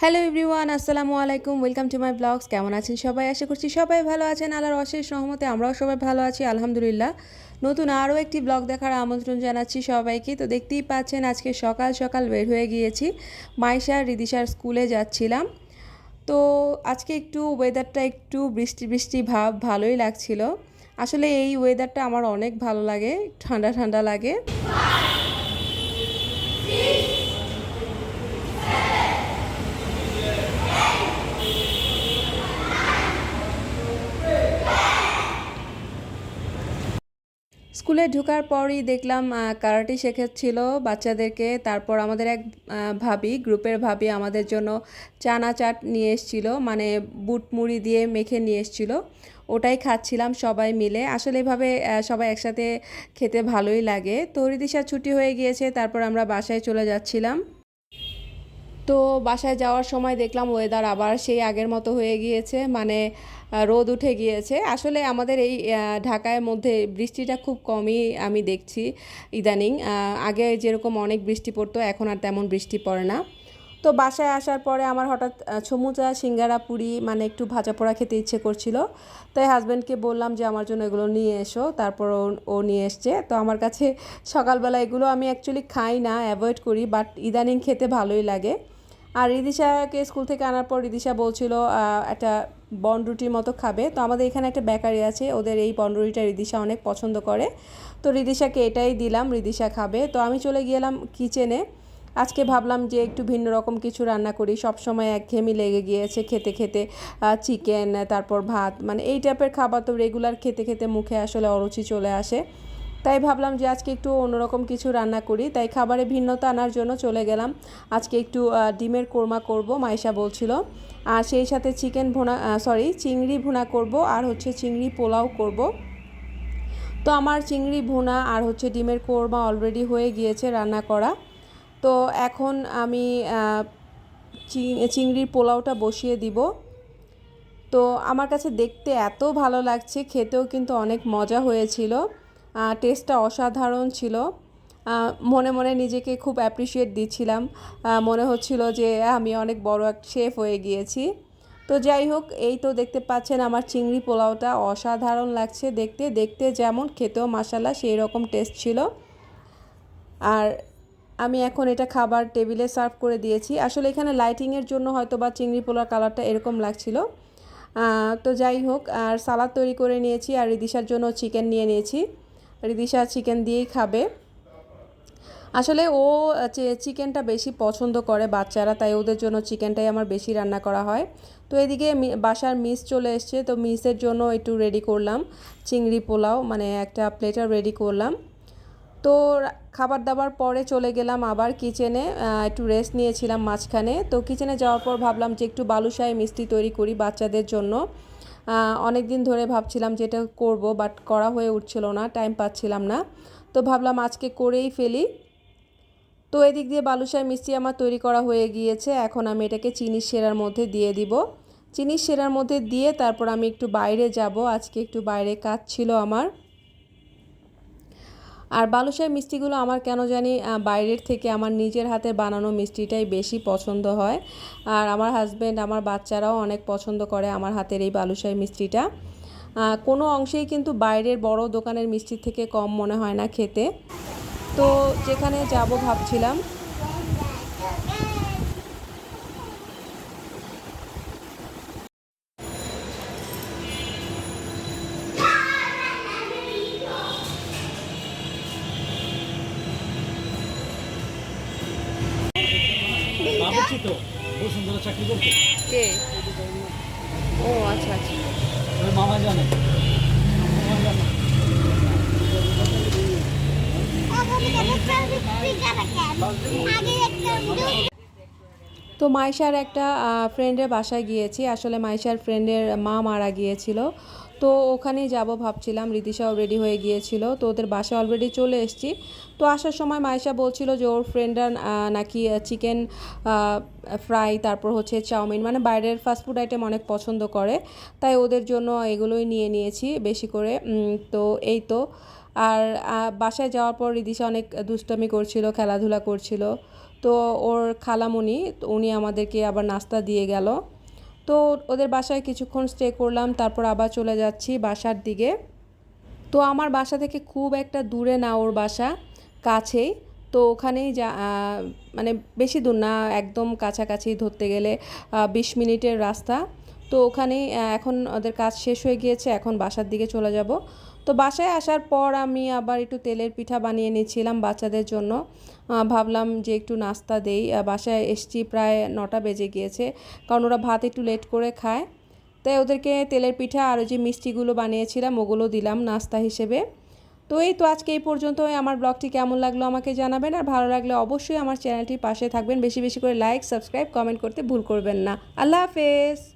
Hello everyone আসসালামু আলাইকুম welcome to my blogs কেমন আছেন সবাই? আশা করছি সবাই ভালো আছেন। আল্লাহর অশেষ রহমতে আমরাও সবাই ভালো আছি, আলহামদুলিল্লাহ। নতুন আরও একটি ব্লগ দেখার আমন্ত্রণ জানাচ্ছি সবাইকে। তো দেখতেই পাচ্ছেন, আজকে সকাল সকাল বের হয়ে গিয়েছি। মাইশার রিদিশার স্কুলে যাচ্ছিলাম। তো আজকে একটু ওয়েদারটা একটু বৃষ্টি বৃষ্টি ভাব ভালোই লাগছিল। আসলে এই ওয়েদারটা আমার অনেক ভালো লাগে, ঠান্ডা ঠান্ডা লাগে। স্কুলে ঢুকার পরই দেখলাম কারাটি শেখাচ্ছিল বাচ্চাদেরকে। তারপর আমাদের এক ভাবি, গ্রুপের ভাবি আমাদের জন্য চানা চাট নিয়ে এসেছিল মানে বুট মুড়ি দিয়ে মেখে নিয়ে এসেছিল। ওটাই খাচ্ছিলাম সবাই মিলে। আসলে এভাবে সবাই একসাথে খেতে ভালোই লাগে। তো রিদিশার ছুটি হয়ে গিয়েছে, তারপর আমরা বাসায় চলে যাচ্ছিলাম। তো বাসায় যাওয়ার সময় দেখলাম ওয়েদার আবার সেই আগের মতো হয়ে গিয়েছে মানে রোদ উঠে গিয়েছে। আসলে আমাদের এই ঢাকায় মধ্যে বৃষ্টিটা খুব কমই আমি দেখছি ইদানিং। আগে যেরকম অনেক বৃষ্টি পড়তো, এখন আর তেমন বৃষ্টি পড়ে না। তো বাসায় আসার পরে আমার হঠাৎ সমুচা, সিঙ্গারা, পুরি মানে একটু ভাজা পোড়া খেতে ইচ্ছে করছিল। তাই হাজব্যান্ডকে বললাম যে, আমার জন্য এগুলো নিয়ে এসো। তারপর ও নিয়ে এসছে। তো আমার কাছে সকালবেলা এগুলো আমি অ্যাকচুয়ালি খাই না অ্যাভয়েড করি বাট ইদানিং খেতে ভালোই লাগে। আর রিদিশাকে স্কুল থেকে আনার পর রিদিশা বলছিল একটা বনরুটির মতো খাবে। তো আমাদের এখানে একটা বেকারি আছে, ওদের এই বনরুটিটা রিদিশা অনেক পছন্দ করে। তো রিদিশাকে এটাই দিলাম, রিদিশা খাবে। তো আমি চলে গেলাম কিচেনে। আজকে ভাবলাম যে একটু ভিন্ন রকম কিছু রান্না করি। সব সময় একঘেয়েমি লেগে গিয়েছে খেতে খেতে চিকেন তারপর ভাত মানে এই টাইপের খাবার তো রেগুলার খেতে খেতে মুখে আসলে অরুচি চলে আসে। তাই ভাবলাম যে আজকে একটু অন্যরকম কিছু রান্না করি। তাই খাবারে ভিন্নতা আনার জন্য চলে গেলাম। আজকে একটু ডিমের কোরমা করব মাইশা বলছিল। আর সেই সাথে চিকেন ভুনা সরি চিংড়ি ভুনা করব আর হচ্ছে চিংড়ি পোলাও করব। তো আমার চিংড়ি ভুনা আর হচ্ছে ডিমের কোরমা অলরেডি হয়ে গিয়েছে রান্না করা। তো এখন আমি চিংড়ির পোলাওটা বসিয়ে দিব। তো আমার কাছে দেখতে এত ভালো লাগছে, খেতেও কিন্তু অনেক মজা হয়েছিল। টেস্টটা অসাধারণ ছিল। মনে মনে নিজেকে খুব অ্যাপ্রিসিয়েট দিচ্ছিলাম। মনে হচ্ছিল যে আমি অনেক বড় এক শেফ হয়ে গিয়েছি। তো যাই হোক, এই তো দেখতে পাচ্ছেন আমার চিংড়ি পোলাওটা অসাধারণ লাগছে দেখতে। দেখতে যেমন খেতেও মাসালা সেই রকম টেস্ট ছিল। আর আমি এখন এটা খাবার টেবিলে সার্ভ করে দিয়েছি। আসলে এখানে লাইটিংয়ের জন্য হয়তো বা চিংড়ি পোলার কালারটা এরকম লাগছিল। তো যাই হোক, আর সালাদ তৈরি করে নিয়েছি আর রিদিশার জন্য চিকেন নিয়ে নিয়েছি। রিদিশা চিকেন দিয়েই খাবে। আসলে ও চিকেনটা বেশি পছন্দ করে বাচ্চারা, তাই ওদের জন্য চিকেনটাই আমার বেশি রান্না করা হয়। তো এদিকে বাসার মিস চলে এসছে, তো মিসের জন্য একটু রেডি করলাম। চিংড়ি পোলাও মানে একটা প্লেটার রেডি করলাম। তো খাবার দাবার পরে চলে গেলাম আবার কিচেনে একটু রেস্ট নিয়েছিলাম মাঝখানে। তো কিচেনে যাওয়ার পর ভাবলাম যে একটু বালুশাহী মিষ্টি তৈরি করি বাচ্চাদের জন্য। অনেক দিন ধরে ভাবছিলাম যে এটা করব বাট করা হয়ে উঠছিল না টাইম পাচ্ছিলাম না। তো ভাবলাম আজকে করেই ফেলি। তো এদিক দিয়ে বালুশাই মিষ্টি আমার তৈরি করা হয়ে গিয়েছে। এখন আমি এটাকে চিনি সেরার মধ্যে দিয়ে দিব। চিনি সেরার মধ্যে দিয়ে তারপর আমি একটু বাইরে যাব। আজকে একটু বাইরে কাজ ছিল আমার। আর বালুশাহী মিষ্টিগুলো আমার কেন জানি বাইরের থেকে আমার নিজের হাতে বানানো মিষ্টিটাই বেশি পছন্দ হয়। আর আমার হাজব্যান্ড আমার বাচ্চারাও অনেক পছন্দ করে আমার হাতের এই বালুশাহী মিষ্টিটা। কোনো অংশেই কিন্তু বাইরের বড় দোকানের মিষ্টির থেকে কম মনে হয় না খেতে। তো যেখানে যাব ভাবছিলাম ভাবছি তো বসুন্ধরা চাকরি করতে কে? ও আচ্ছা আচ্ছা। ওই মামা জানে। তো মাইশার একটা ফ্রেন্ডের বাসায় গিয়েছি। আসলে মাইশার ফ্রেন্ডের মা মারা গিয়েছিল। তো ওখানেই যাব ভাবছিলাম রিতিশাও রেডি হয়ে গিয়েছিল, তো ওদের বাসায় অলরেডি চলে এসেছি। তো আসার সময় মাইশা বলছিল যে ওর ফ্রেন্ডরা নাকি চিকেন ফ্রাই তারপর হচ্ছে চাউমিন মানে বাইরের ফাস্টফুড আইটেম অনেক পছন্দ করে, তাই ওদের জন্য এগুলোই নিয়ে নিয়েছি বেশি করে তো এই তো। আর বাসায় যাওয়ার পর রিদিশা অনেক দুষ্টামি করছিল, খেলাধুলা করছিল, তো ওর খালামুনি, উনি আমাদেরকে আবার নাস্তা দিয়ে গেল। তো ওদের বাসায় কিছুক্ষণ স্টে করলাম, তারপর আবার চলে যাচ্ছি বাসার দিকে। তো আমার বাসা থেকে খুব একটা দূরে না ওর বাসা, কাছেই। তো ওখানেই যা মানে বেশি দূর না, একদম কাছাকাছি ধরতে গেলে বিশ মিনিটের রাস্তা। তো ওখানেই এখন ওদের কাজ শেষ হয়ে গিয়েছে, এখন বাসার দিকে চলে যাব। তো বাসায় আসার পর আমি আবার একটু তেলের পিঠা বানিয়ে নিয়েছিলাম বাচ্চাদের জন্য। ভাবলাম যে একটু নাস্তা দেই। বাসায় এসছি প্রায় নটা বেজে গিয়েছে, কারণ ওরা ভাত একটু লেট করে খায়। তাই ওদেরকে তেলের পিঠা আর যে মিষ্টিগুলো বানিয়েছিলাম, ওগুলো দিলাম নাস্তা হিসেবে। তো এই তো আজকে এই পর্যন্ত আমার ব্লগটি কেমন লাগল আমাকে জানাবেন। আর ভালো লাগলে অবশ্যই আমার চ্যানেলটির পাশে থাকবেন। বেশি বেশি করে লাইক, সাবস্ক্রাইব, কমেন্ট করতে ভুল করবেন না। আল্লাহ হাফেজ।